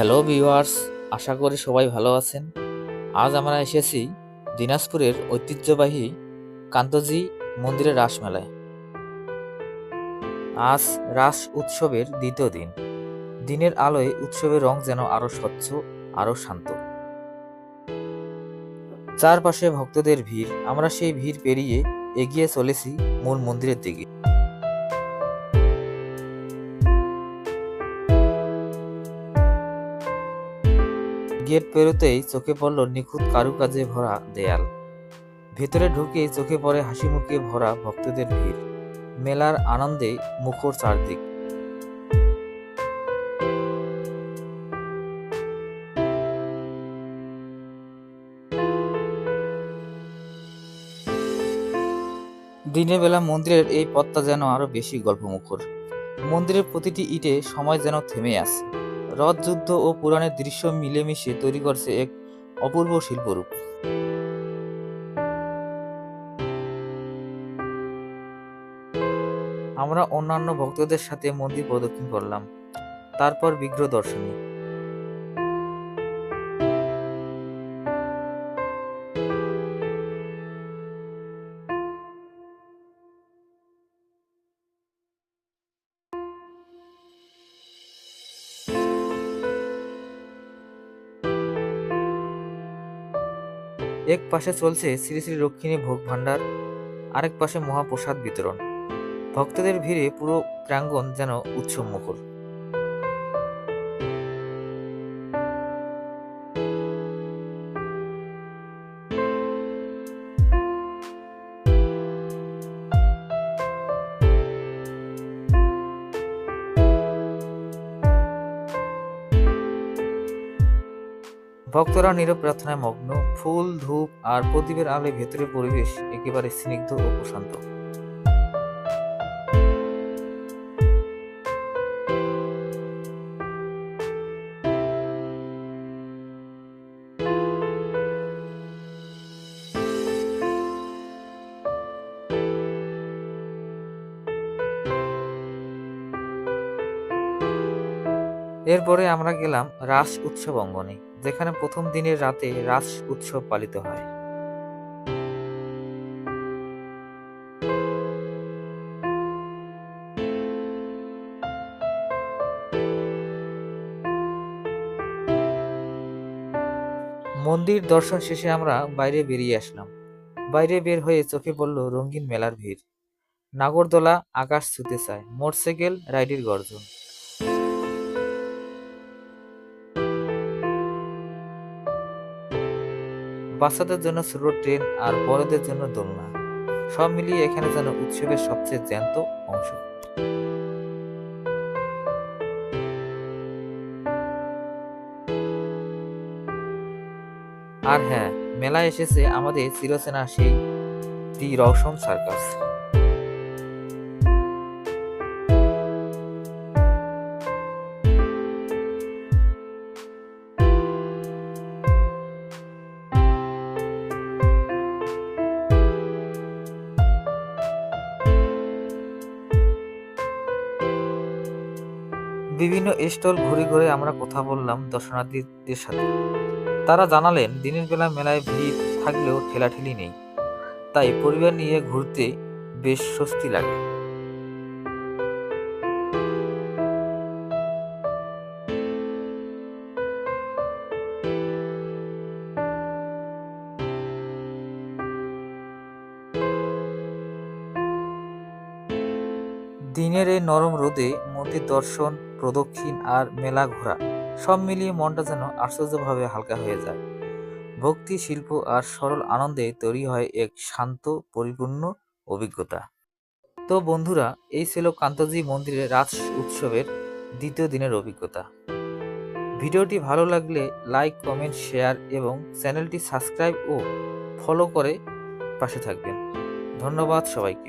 Hello viewers আশা করি সবাই ভালো আছেন। আজ আমরা এসেছি দিনাজপুরের ঐতিহ্যবাহী কান্তজি মন্দিরের রাসমেলায়। আজ রাস উৎসবের দ্বিতীয় দিন। দিনের আলোয় উৎসবের রং যেন আরও স্বচ্ছ, আরও শান্ত। চারপাশে ভক্তদের ভিড়। আমরা সেই ভিড় পেরিয়ে এগিয়ে চলেছি মূল মন্দিরের দিকে। গেট পেরোতেই চোখে পড়ল নিখুঁত কারুকাজে ভরা দেয়াল। ভেতরে ঢুকে চোখে পড়ে হাসি মুখে ভরা ভক্তদের ভিড়। মেলার আনন্দে মুখর চারদিক। দিনের বেলা মন্দিরের এই পথটা যেন আরও বেশি গল্পমুখর। মন্দিরের প্রতিটি ইটে সময় যেন থেমে আছে। রথ যুদ্ধ ও পুরাণের দৃশ্য মিলেমিশে তৈরি করছে এক অপূর্ব শিল্পরূপ। আমরা অন্যান্য ভক্তদের সাথে মন্দির প্রদক্ষিণ করলাম। তারপর বিগ্রহ দর্শনী। এক পাশে চলছে শ্রী শ্রী রক্ষিণী ভোগ ভাণ্ডার, আরেক পাশে মহাপ্রসাদ বিতরণ। ভক্তদের ভিড়ে পুরো প্রাঙ্গণ যেন উৎসব মুখর ভক্তরা নীরব প্রার্থনায় মগ্ন, ফুল, ধূপ আর প্রদীপের আলোয় ভেতরের পরিবেশ একেবারে স্নিগ্ধ ও প্রশান্ত। এরপরে আমরা গেলাম রাস উৎসব অঙ্গনে। যেখানে প্রথম দিনের রাতে রাস উৎসব পালিত হয়। মন্দির দর্শন শেষে আমরা বাইরে বেরিয়ে আসলাম। বাইরে বের হয়ে চোখে পড়ল রঙিন মেলার ভিড়। নাগরদোলা আকাশ ছুতে চায়, মোটরসাইকেল, রাইডের গর্জন। বাচ্চাদের জন্য ছোট ট্রেন আর বড়দের জন্য দোলনা। সব মিলিয়ে এখানে যেন উৎসবের সবচেয়ে জ্যান্ত অংশ। আর হ্যাঁ মেলায় এসেছে আমাদের চিরসেনা সেই দি রওশন সার্কাস। বিভিন্ন স্টল ঘুরে ঘুরে আমরা কথা বললাম দর্শনার্থীদের সাথে। তারা জানালেন, দিনের বেলা মেলায় ভিড় থাকলেও ঠেলাঠেলি নেই। তাই পরিবার নিয়ে ঘুরতে বেশ স্বস্তি লাগে। দিনের এই নরম রোদে মন্দির দর্শন প্রদক্ষিণ আর মেলা ঘোরা, সব মিলিয়ে মনটা যেন আশ্চর্যভাবে হালকা হয়ে যায়। ভক্তি, শিল্প আর সরল আনন্দে তৈরি হয় এক শান্ত, পরিপূর্ণ অভিজ্ঞতা। তো বন্ধুরা, এই ছিল কান্তজি মন্দিরের রাজ উৎসবের দ্বিতীয় দিনের অভিজ্ঞতা। ভিডিওটি ভালো লাগলে লাইক, কমেন্ট, শেয়ার এবং চ্যানেলটি সাবস্ক্রাইব ও ফলো করে পাশে থাকবেন। ধন্যবাদ সবাইকে।